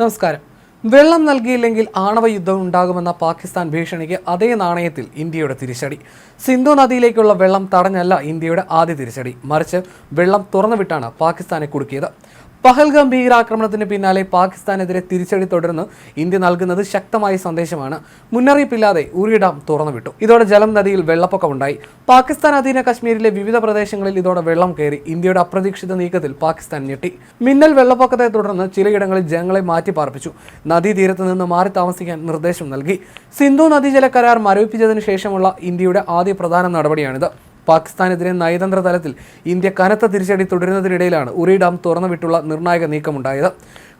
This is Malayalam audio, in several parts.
നമസ്കാരം. വെള്ളം നൽകിയില്ലെങ്കിൽ ആണവ യുദ്ധം ഉണ്ടാകുമെന്ന പാകിസ്ഥാൻ ഭീഷണിക്ക് അതേ നാണയത്തിൽ ഇന്ത്യയുടെ തിരിച്ചടി. സിന്ധു നദിയിലേക്കുള്ള വെള്ളം തടഞ്ഞല്ല ഇന്ത്യയുടെ ആദ്യ തിരിച്ചടി. മറിച്ച് വെള്ളം തുറന്നുവിട്ടാണ് പാകിസ്ഥാനെ കുടുക്കിയത്. പഹൽഗാം ഭീകരാക്രമണത്തിന് പിന്നാലെ പാകിസ്ഥാനെതിരെ തിരിച്ചടി തുടർന്ന് ഇന്ത്യ നൽകുന്നത് ശക്തമായ സന്ദേശമാണ്. മുന്നറിയിപ്പില്ലാതെ ഉറി ഡാം തുറന്നുവിട്ടു. ഇതോടെ ജലം നദിയിൽ വെള്ളപ്പൊക്കമുണ്ടായി പാകിസ്ഥാൻ അധീന കശ്മീരിലെ വിവിധ പ്രദേശങ്ങളിൽ ഇതോടെ വെള്ളം കയറി ഇന്ത്യയുടെ അപ്രതീക്ഷിത നീക്കത്തിൽ പാകിസ്ഥാൻ ഞെട്ടി. മിന്നൽ വെള്ളപ്പൊക്കത്തെ തുടർന്ന് ചിലയിടങ്ങളിൽ ജനങ്ങളെ മാറ്റി പാർപ്പിച്ചു. നദീതീരത്ത് നിന്ന് മാറി താമസിക്കാൻ നിർദ്ദേശം നൽകി. സിന്ധു നദീജല കരാർ മരവിപ്പിച്ചതിന് ശേഷമുള്ള ഇന്ത്യയുടെ ആദ്യ പ്രധാന നടപടിയാണിത്. പാകിസ്ഥാനെതിരെ നയതന്ത്ര തലത്തിൽ ഇന്ത്യ കനത്ത തിരിച്ചടി തുടരുന്നതിനിടയിലാണ് ഉറി ഡാം തുറന്നുവിട്ടുള്ള നിർണായക നീക്കമുണ്ടായത്.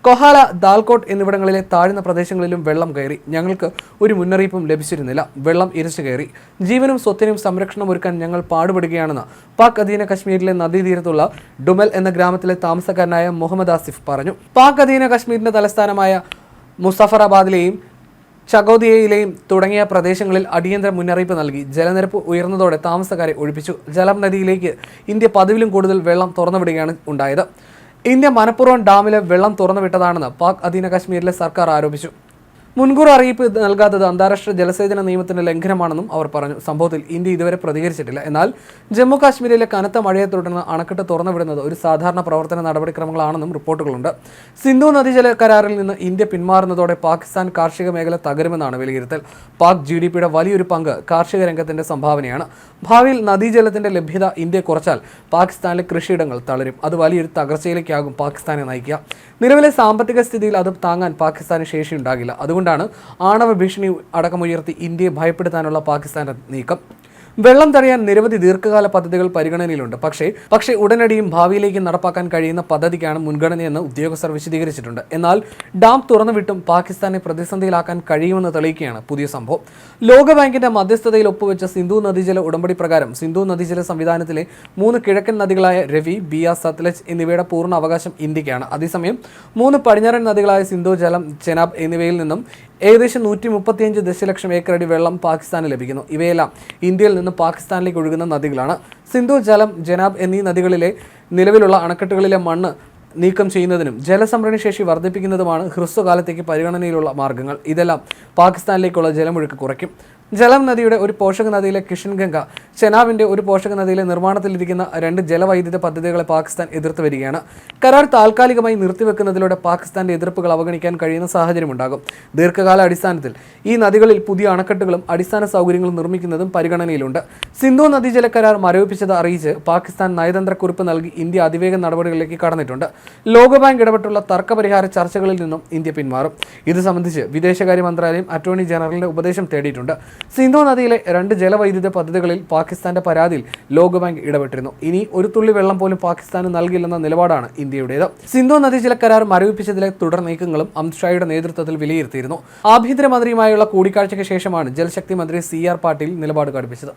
കൊഹാല ദാൽകോട്ട് എന്നിവിടങ്ങളിലെ താഴ്ന്ന പ്രദേശങ്ങളിലും വെള്ളം കയറി. ഞങ്ങൾക്ക് ഒരു മുന്നറിയിപ്പും ലഭിച്ചിരുന്നില്ല. വെള്ളം ഇരച്ചു കയറി. ജീവനും സ്വത്തിനും സംരക്ഷണം ഒരുക്കാൻ ഞങ്ങൾ പാടുപെടുകയാണെന്ന് പാക് അധീന കശ്മീരിലെ നദീതീരത്തുള്ള ഡുമൽ എന്ന ഗ്രാമത്തിലെ താമസക്കാരനായ മുഹമ്മദ് ആസിഫ് പറഞ്ഞു. പാക് അധീന കശ്മീരിന്റെ തലസ്ഥാനമായ മുസഫറാബാദിലെയും ചകോദിയയിലെയും തുടങ്ങിയ പ്രദേശങ്ങളിൽ അടിയന്തര മുന്നറിയിപ്പ് നൽകി. ജലനിരപ്പ് ഉയർന്നതോടെ താമസക്കാരെ ഒഴിപ്പിച്ചു. ജലം നദിയിലേക്ക് ഇന്ത്യ പതിവിലും കൂടുതൽ വെള്ളം തുറന്നുവിടുകയാണ് ഉണ്ടായത്. ഇന്ത്യ മനഃപൂർവം ഡാമിലെ വെള്ളം തുറന്നുവിട്ടതാണെന്ന് പാക് അധീന കശ്മീരിലെ സർക്കാർ ആരോപിച്ചു. മുൻകൂർ അറിയിപ്പ് നൽകാത്തത് അന്താരാഷ്ട്ര ജലസേചന നിയമത്തിന്റെ ലംഘനമാണെന്നും അവർ പറഞ്ഞു. സംഭവത്തിൽ ഇന്ത്യ ഇതുവരെ പ്രതികരിച്ചിട്ടില്ല. എന്നാൽ ജമ്മു കാശ്മീരിലെ കനത്ത മഴയെ തുടർന്ന് അണക്കെട്ട് തുറന്നുവിടുന്നത് ഒരു സാധാരണ പ്രവർത്തന നടപടിക്രമങ്ങളാണെന്നും റിപ്പോർട്ടുകളുണ്ട്. സിന്ധു നദീജല കരാറിൽ നിന്ന് ഇന്ത്യ പിന്മാറുന്നതോടെ പാകിസ്ഥാൻ കാർഷിക മേഖല തകരുമെന്നാണ് വിലയിരുത്തൽ. പാക് ജി ഡി പിയുടെ വലിയൊരു പങ്ക് കാർഷിക രംഗത്തിന്റെ സംഭാവനയാണ്. ഭാവിയിൽ നദീജലത്തിന്റെ ലഭ്യത ഇന്ത്യ കുറച്ചാൽ പാകിസ്ഥാനിലെ കൃഷിയിടങ്ങൾ തളരും. അത് വലിയൊരു തകർച്ചയിലേക്കാകും പാകിസ്ഥാനെ നയിക്കുക. നിലവിലെ സാമ്പത്തിക സ്ഥിതിയിൽ അത് താങ്ങാൻ പാകിസ്ഥാന് ശേഷിയുണ്ടാകില്ല. അതുകൊണ്ടാണ് ആണവ ഭീഷണി അടക്കമുയർത്തി ഇന്ത്യയെ ഭയപ്പെടുത്താനുള്ള പാകിസ്ഥാന്റെ നീക്കം. വെള്ളം തടയാൻ നിരവധി ദീർഘകാല പദ്ധതികൾ പരിഗണനയിലുണ്ട്. പക്ഷേ പക്ഷേ ഉടനടിയും ഭാവിയിലേക്ക് നടപ്പാക്കാൻ കഴിയുന്ന പദ്ധതിക്കാണ് മുൻഗണനയെന്ന് ഉദ്യോഗസ്ഥർ വിശദീകരിച്ചിട്ടുണ്ട്. എന്നാൽ ഡാം തുറന്നുവിട്ടും പാകിസ്ഥാനെ പ്രതിസന്ധിയിലാക്കാൻ കഴിയുമെന്ന് തെളിയിക്കുകയാണ് പുതിയ സംഭവം. ലോകബാങ്കിന്റെ മധ്യസ്ഥതയിൽ ഒപ്പുവെച്ച സിന്ധു നദീജല ഉടമ്പടി പ്രകാരം സിന്ധു നദീജല സംവിധാനത്തിലെ മൂന്ന് കിഴക്കൻ നദികളായ രവി ബിയ സത്ലജ് എന്നിവയുടെ പൂർണ അവകാശം ഇന്ത്യക്കാണ്. അതേസമയം മൂന്ന് പടിഞ്ഞാറൻ നദികളായ സിന്ധു ജലം ചെനാബ് എന്നിവയിൽ നിന്നും ഏകദേശം നൂറ്റി മുപ്പത്തിയഞ്ച് ദശലക്ഷം ഏക്കർ അടി വെള്ളം പാകിസ്ഥാന് ലഭിക്കുന്നു. ഇവയെല്ലാം ഇന്ത്യയിൽ നിന്ന് പാകിസ്ഥാനിലേക്ക് ഒഴുകുന്ന നദികളാണ്. സിന്ധു ജലം ജനാബ് എന്നീ നദികളിലെ നിലവിലുള്ള അണക്കെട്ടുകളിലെ മണ്ണ് നീക്കം ചെയ്യുന്നതിനും ജലസംഭരണശേഷി വർദ്ധിപ്പിക്കുന്നതുമാണ് ഹ്രസ്വകാലത്തേക്ക് പരിഗണനയിലുള്ള മാർഗങ്ങൾ. ഇതെല്ലാം പാകിസ്ഥാനിലേക്കുള്ള ജലമൊഴുക്ക് കുറയ്ക്കും. ജലം നദിയുടെ ഒരു പോഷക നദിയിലെ കിഷൻഗംഗ ചെനാബിന്റെ ഒരു പോഷക നദിയിലെ നിർമ്മാണത്തിലിരിക്കുന്ന രണ്ട് ജലവൈദ്യുത പദ്ധതികളെ പാകിസ്ഥാൻ എതിർത്ത് വരികയാണ്. കരാർ താൽക്കാലികമായി നിർത്തിവെക്കുന്നതിലൂടെ പാകിസ്ഥാന്റെ എതിർപ്പുകൾ അവഗണിക്കാൻ കഴിയുന്ന സാഹചര്യമുണ്ടാകും. ദീർഘകാല അടിസ്ഥാനത്തിൽ ഈ നദികളിൽ പുതിയ അണക്കെട്ടുകളും അടിസ്ഥാന സൗകര്യങ്ങളും നിർമ്മിക്കുന്നതും പരിഗണനയിലുണ്ട്. സിന്ധു നദീജല കരാർ മരവിപ്പിച്ചത് അറിയിച്ച് പാകിസ്ഥാൻ നയതന്ത്ര കുറിപ്പ് നൽകി ഇന്ത്യ അതിവേഗ നടപടികളിലേക്ക് കടന്നിട്ടുണ്ട്. ലോകബാങ്ക് ഇടപെട്ടുള്ള തർക്കപരിഹാര ചർച്ചകളിൽ നിന്നും ഇന്ത്യ പിന്മാറും. ഇത് സംബന്ധിച്ച് വിദേശകാര്യ മന്ത്രാലയം അറ്റോർണി ജനറലിന്റെ ഉപദേശം തേടിയിട്ടുണ്ട്. സിന്ധു നദിയിലെ രണ്ട് ജലവൈദ്യുത പദ്ധതികളിൽ പാകിസ്ഥാന്റെ പരാതിയിൽ ലോകബാങ്ക് ഇടപെട്ടിരുന്നു. ഇനി ഒരു തുള്ളി വെള്ളം പോലും പാകിസ്ഥാന് നൽകില്ലെന്ന നിലപാടാണ് ഇന്ത്യയുടേത്. സിന്ധു നദി നദീജല കരാർ മരവിപ്പിച്ചതിലെ തുടർ നീക്കങ്ങളും അമിത്ഷായുടെ നേതൃത്വത്തിൽ വിലയിരുത്തിയിരുന്നു. ആഭ്യന്തരമന്ത്രിയുമായുള്ള കൂടിക്കാഴ്ചയ്ക്ക് ശേഷമാണ് ജലശക്തി മന്ത്രി സി ആർ പാട്ടീൽ നിലപാട് കടുപ്പിച്ചത്.